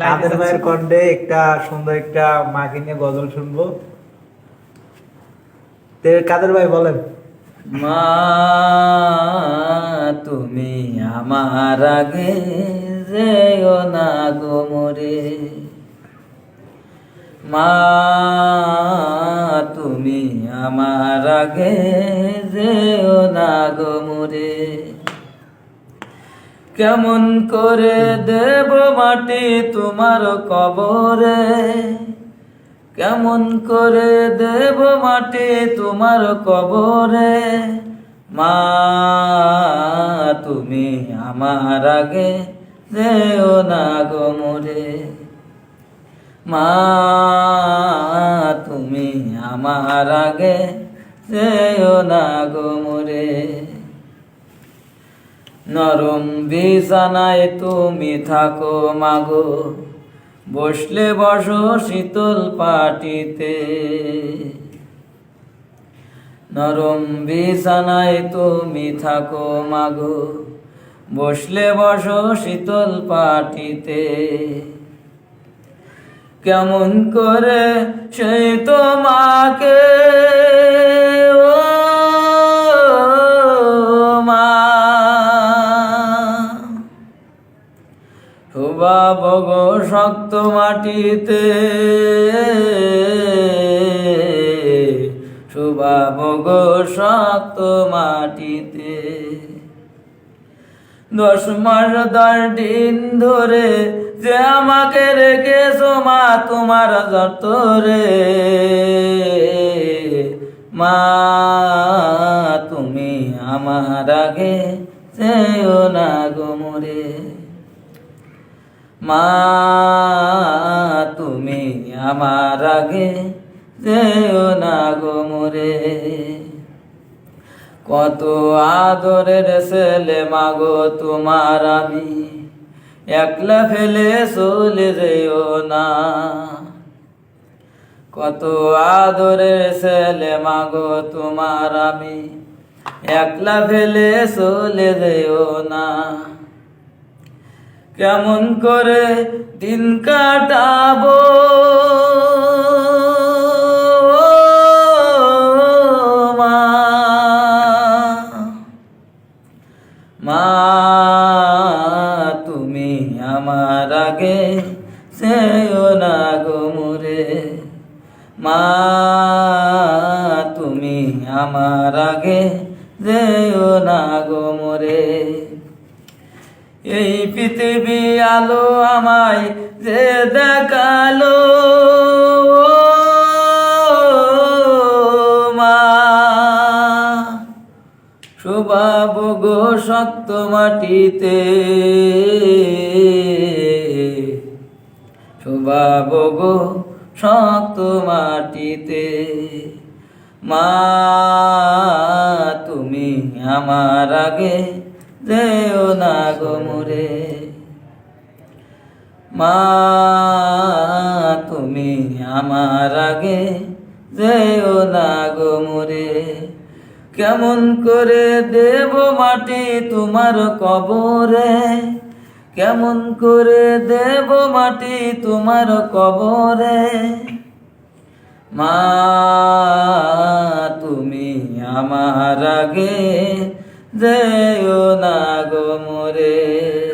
কাদের ভাইয়ের। কণ্ঠে একটা সুন্দর একটা মাকে নিয়ে গজল শুনব। কাদের ভাই বলেন? মা তুমি আমার আগে যেও না গো মোরে। মা তুমি আমার আগে যেও না গো মোরে। কেমন করে দেব মাটি তোমার কবরে? কেমন করে দেব মাটি তোমার কবরে? মা, তুমি আমার আগে যেও না গো মোরে। মা, তুমি আমার আগে যেও না গো নরম বিছানায় তুমি থাকো, মাগো। বসলে বসো শীতল পাটিতে। নরম বিছানায় তুমি থাকো, মাগো। বসলে বসো শীতল পাটিতে। কেমন করে সেই তোমাকে শুভাব গো শক্ত মাটিতে। শুভাব গো শক্ত মাটিতে। দশ মাস দশ দিন ধরে যে আমাকে রেখেছো মা, তোমার যতরে মা, তুমি আমার আগে যেও না গো মোরে। মা, তুমি আমার আগে যেও না গো মোরে। কত আদরের ছেলে মাগো তোমার আমি, একলা ফেলে চলে যেও না। কত আদরের ছেলে মাগো তোমার আমি, একলা ফেলে চলে যেও না। কেমন করে দিন কাটাবো? মা। তুমি আমার আগে সেও না গো মোরে। মা, তুমি আমার আগে যেও না গো মোরে। এই পৃথিবী আলো আমায় যে দেখাল শুভাব গো শক্ত মাটিতে। শুভাব গো শক্ত মাটিতে। মা, তুমি আমার আগে যেও না গো মোরে। মা, তুমি আমার আগে যেও না গো মোরে। কেমন করে দেব মাটি তোমার কবরে? কেমন করে দেব মাটি তোমার কবরে? মা, তুমি আমার আগে যেও না গো মোরে।